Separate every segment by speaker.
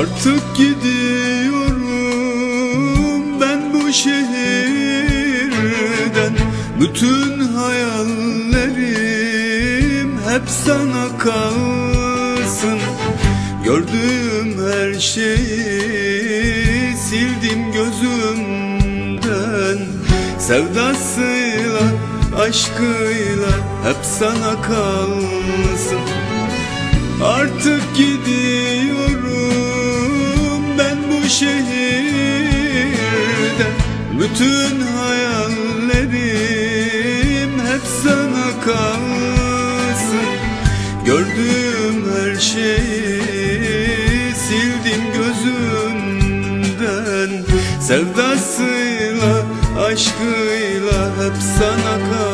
Speaker 1: Artık gidiyorum ben bu şehirden. Bütün hayallerim hep sana kalsın. Gördüğüm her şeyi sildim gözümden. Sevdasıyla, aşkıyla hep sana kalsın. Artık gidiyorum Bütün hayallerim hep sana kalsın. Gördüğüm her şeyi sildim gözümden Sevdasıyla, aşkıyla hep sana kalsın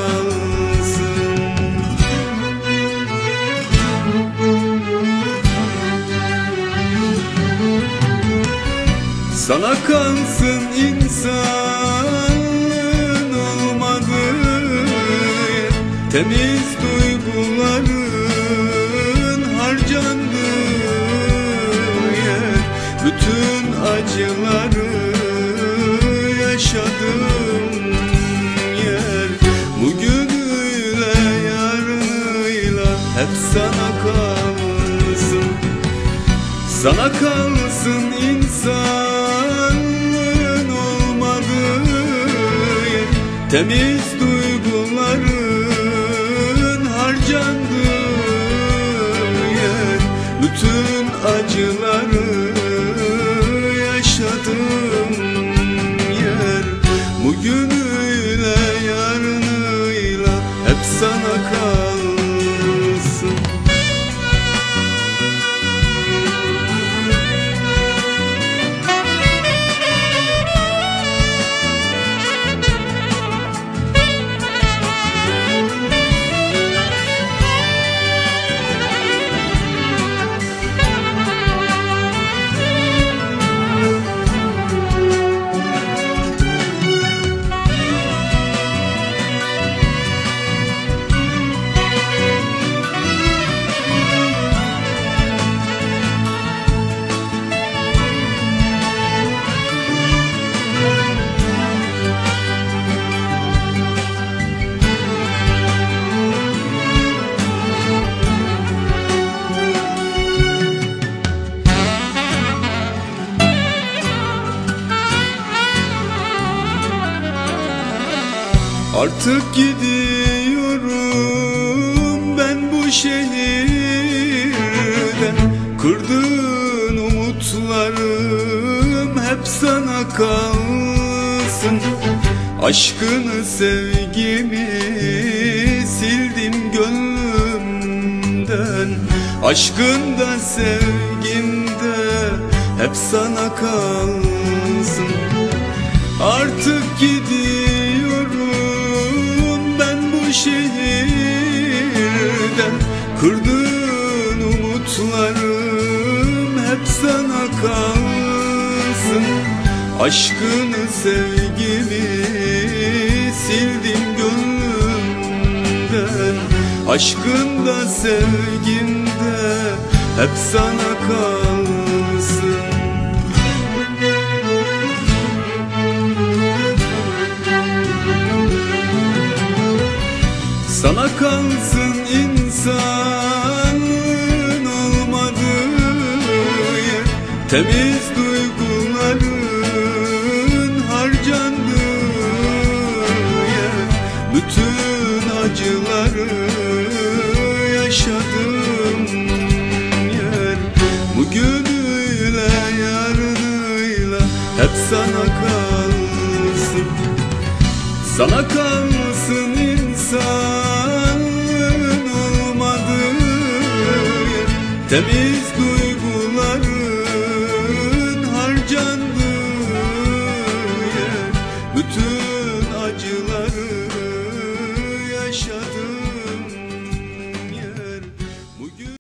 Speaker 1: Sana kalsın insanın olmadığı Temiz duyguların harcandığı yer Bütün acıları yaşadığım yer. Bugünüyle yarınıyla hep sana kalsın sana kalsın insanın Temiz duyguların harcandığı yer Bütün acıları Artık gidiyorum ben bu şehirden. Kırdığın umutlarım hep sana kalsın. Aşkını sevgimi sildim gönlümden. Aşkın da sevgim de hep sana kalsın Kırdığın umutlarım hep sana kalsın. Aşkını sevgimi sildim gönlümden. Aşkın da sevgim de hep sana kalsın. Sana kalsın insanın Temiz duyguların harcandığı yer Bütün acıları yaşadığım yer. Bugünüyle yarınıyla hep sana kalsın. Sana kalsın insanın olmadığı yer. Temiz